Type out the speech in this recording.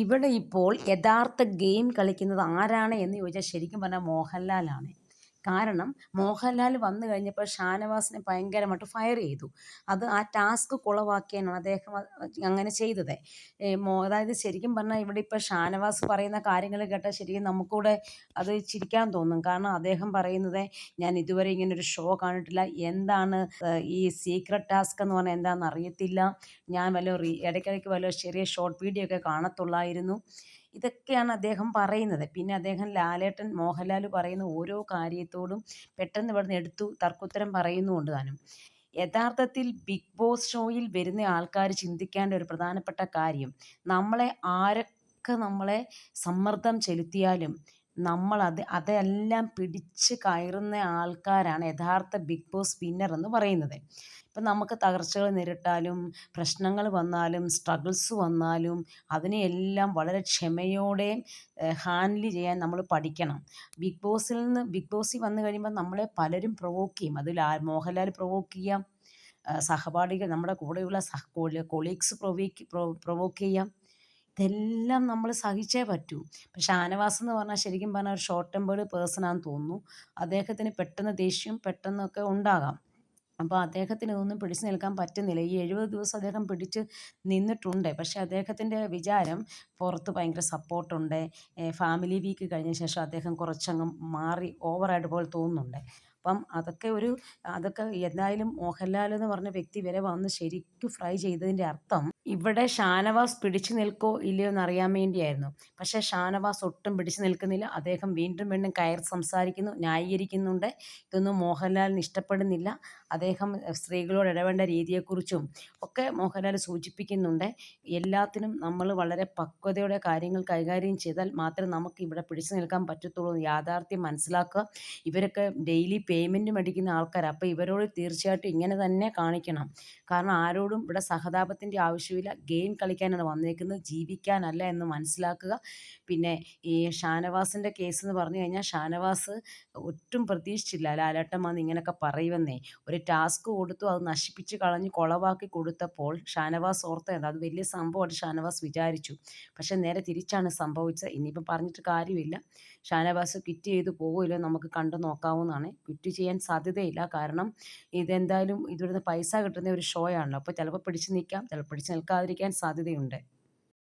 ഇവിടെ ഇപ്പോൾ യഥാർത്ഥ ഗെയിം കളിക്കുന്നത് ആരാണ് എന്ന് ചോദിച്ചാൽ ശരിക്കും പറഞ്ഞാൽ മോഹൻലാലാണ്. കാരണം മോഹൻലാൽ വന്നു കഴിഞ്ഞപ്പോൾ ഷാനവാസിനെ ഭയങ്കരമായിട്ട് ഫയർ ചെയ്തു. അത് ആ ടാസ്ക് കുളവാക്കിയാണ് അദ്ദേഹം അങ്ങനെ ചെയ്തത്. അതായത് ശരിക്കും പറഞ്ഞാൽ ഇവിടെ ഇപ്പോൾ ഷാനവാസ് പറയുന്ന കാര്യങ്ങൾ കേട്ടാൽ ശരിക്കും നമുക്കൂടെ അത് ചിരിക്കാൻ തോന്നും. കാരണം അദ്ദേഹം പറയുന്നത് ഞാൻ ഇതുവരെ ഇങ്ങനെ ഒരു ഷോ കണ്ടിട്ടില്ല. എന്താണ് ഈ സീക്രട്ട് ടാസ്ക് എന്ന് പറഞ്ഞാൽ എന്താണെന്ന് അറിയത്തില്ല. ഞാൻ വല്ല ഇടയ്ക്കിടയ്ക്ക് വല്ല ചെറിയ ഷോർട്ട് വീഡിയോ ഒക്കെ കാണത്തുള്ളായിരുന്നു. ഇതൊക്കെയാണ് അദ്ദേഹം പറയുന്നത്. പിന്നെ അദ്ദേഹം ലാലേട്ടൻ മോഹൻലാൽ പറയുന്ന ഓരോ കാര്യത്തോടും പെട്ടെന്ന് ഇവിടുന്ന് എടുത്തു തർക്കുത്തരം പറയുന്നുമുണ്ട് താനും. യഥാർത്ഥത്തിൽ ബിഗ് ബോസ് ഷോയിൽ വരുന്ന ആൾക്കാർ ചിന്തിക്കേണ്ട ഒരു പ്രധാനപ്പെട്ട കാര്യം നമ്മളെ ആരൊക്കെ നമ്മളെ സമ്മർദ്ദം ചെലുത്തിയാലും നമ്മൾ അത് അതെല്ലാം പിടിച്ച് കയറുന്ന ആൾക്കാരാണ് യഥാർത്ഥ ബിഗ് ബോസ് സ്പിന്നർ എന്ന് പറയുന്നത്. ഇപ്പം നമുക്ക് തകർച്ചകൾ നേരിട്ടാലും പ്രശ്നങ്ങൾ വന്നാലും സ്ട്രഗിൾസ് വന്നാലും അതിനെയെല്ലാം വളരെ ക്ഷമയോടെ ഹാൻഡിൽ ചെയ്യാൻ നമ്മൾ പഠിക്കണം. ബിഗ് ബോസിൽ നിന്ന് ബിഗ് ബോസിൽ വന്നു കഴിയുമ്പോൾ നമ്മളെ പലരും പ്രൊവോക്ക് ചെയ്യും. അതിൽ മോഹൻലാൽ പ്രൊവോക്ക് ചെയ്യാം. സഹപാഠികൾ നമ്മുടെ കൂടെയുള്ള സഹ കൊളീഗ്സ് പ്രൊവീക്ക് പ്രൊവോക്ക് ചെയ്യാം. ഇതെല്ലാം നമ്മൾ സഹിച്ചേ പറ്റൂ. പക്ഷെ ഷാനവാസ് എന്ന് പറഞ്ഞാൽ ശരിക്കും പറഞ്ഞാൽ ഒരു ഷോർട്ട് ടെമ്പേർഡ് പേഴ്സൺ ആണെന്ന് തോന്നുന്നു. അദ്ദേഹത്തിന് പെട്ടെന്ന് ദേഷ്യം പെട്ടെന്നൊക്കെ ഉണ്ടാകാം. അപ്പോൾ അദ്ദേഹത്തിന് ഇതൊന്നും പിടിച്ചു നിൽക്കാൻ പറ്റുന്നില്ല. ഈ എഴുപത് ദിവസം അദ്ദേഹം പിടിച്ച് നിന്നിട്ടുണ്ട്. പക്ഷേ അദ്ദേഹത്തിന്റെ വിചാരം പുറത്ത് ഭയങ്കര സപ്പോർട്ടുണ്ട് ഫാമിലി വീക്ക് കഴിഞ്ഞ ശേഷം അദ്ദേഹം കുറച്ചങ്ങ് മാറി ഓവറായിട്ട് പോലെ തോന്നുന്നുണ്ട്. അപ്പം അതൊക്കെ ഒരു അതൊക്കെ എന്തായാലും മോഹൻലാൽ എന്ന് പറഞ്ഞ വ്യക്തി വരെ വന്ന് ശരിക്കും ഫ്രൈ ചെയ്തതിന്റെ അർത്ഥം ഇവിടെ ഷാനവാസ് പിടിച്ചു നിൽക്കോ ഇല്ലയോ എന്ന് അറിയാൻ വേണ്ടിയായിരുന്നു. പക്ഷേ ഷാനവാസ് ഒട്ടും പിടിച്ചു നിൽക്കുന്നില്ല. അദ്ദേഹം വീണ്ടും വീണ്ടും കയർ സംസാരിക്കുന്നു ന്യായീകരിക്കുന്നുണ്ട്. ഇതൊന്നും മോഹൻലാലിന് ഇഷ്ടപ്പെടുന്നില്ല. അദ്ദേഹം സ്ത്രീകളോട് ഇടപെടേണ്ട രീതിയെക്കുറിച്ചും ഒക്കെ മോഹൻലാൽ സൂചിപ്പിക്കുന്നുണ്ട്. എല്ലാത്തിനും നമ്മൾ വളരെ പക്വതയോടെ കാര്യങ്ങൾ കൈകാര്യം ചെയ്താൽ മാത്രമേ നമുക്ക് ഇവിടെ പിടിച്ചു നിൽക്കാൻ പറ്റത്തുള്ളൂ യാഥാർത്ഥ്യം മനസ്സിലാക്കുക. ഇവരൊക്കെ ഡെയിലി പേയ്മെന്റ് മേടിക്കുന്ന ആൾക്കാരാണ് അപ്പോൾ ഇവരോട് തീർച്ചയായിട്ടും ഇങ്ങനെ തന്നെ കാണിക്കണം. കാരണം ആരോടും ഇവിടെ സഹതാപത്തിന്റെ ആവശ്യമില്ല. ഗെയിം കളിക്കാനാണ് വന്നേക്കുന്നത്. ജീവിക്കാനല്ല എന്ന് മനസ്സിലാക്കുക. പിന്നെ ഈ ഷാനവാസിന്റെ കേസ് എന്ന് പറഞ്ഞു കഴിഞ്ഞാൽ ഷാനവാസ് ഒട്ടും പ്രതീക്ഷിച്ചില്ല. ലാലേട്ടൻ വന്ന് ഇങ്ങനെയൊക്കെ പറയുമെന്നേ. ഒരു ടാസ്ക് കൊടുത്തു അത് നശിപ്പിച്ച് കളഞ്ഞ് കൊളവാക്കി കൊടുത്തപ്പോൾ ഷാനവാസ് ഓർത്തത്. അത് വലിയ സംഭവമായിട്ട് ഷാനവാസ് വിചാരിച്ചു. പക്ഷേ നേരെ തിരിച്ചാണ് സംഭവിച്ചത്. ഇനിയിപ്പോൾ പറഞ്ഞിട്ട് കാര്യമില്ല. ഷാനവാസ് ക്വിറ്റ് ചെയ്ത് പോകുമല്ലോ നമുക്ക് കണ്ടു നോക്കാവുന്നതാണ്. ക്വിറ്റ് ചെയ്യാൻ സാധ്യതയില്ല. കാരണം ഇതെന്തായാലും ഇതിവിടുന്ന് പൈസ കിട്ടുന്ന ഒരു ഷോ ആണല്ലോ അപ്പോൾ ചിലപ്പോൾ പിടിച്ച് നിൽക്കാം ചിലപ്പോൾ പിടിച്ച് നിൽക്കാതിരിക്കാൻ സാധ്യതയുണ്ട്.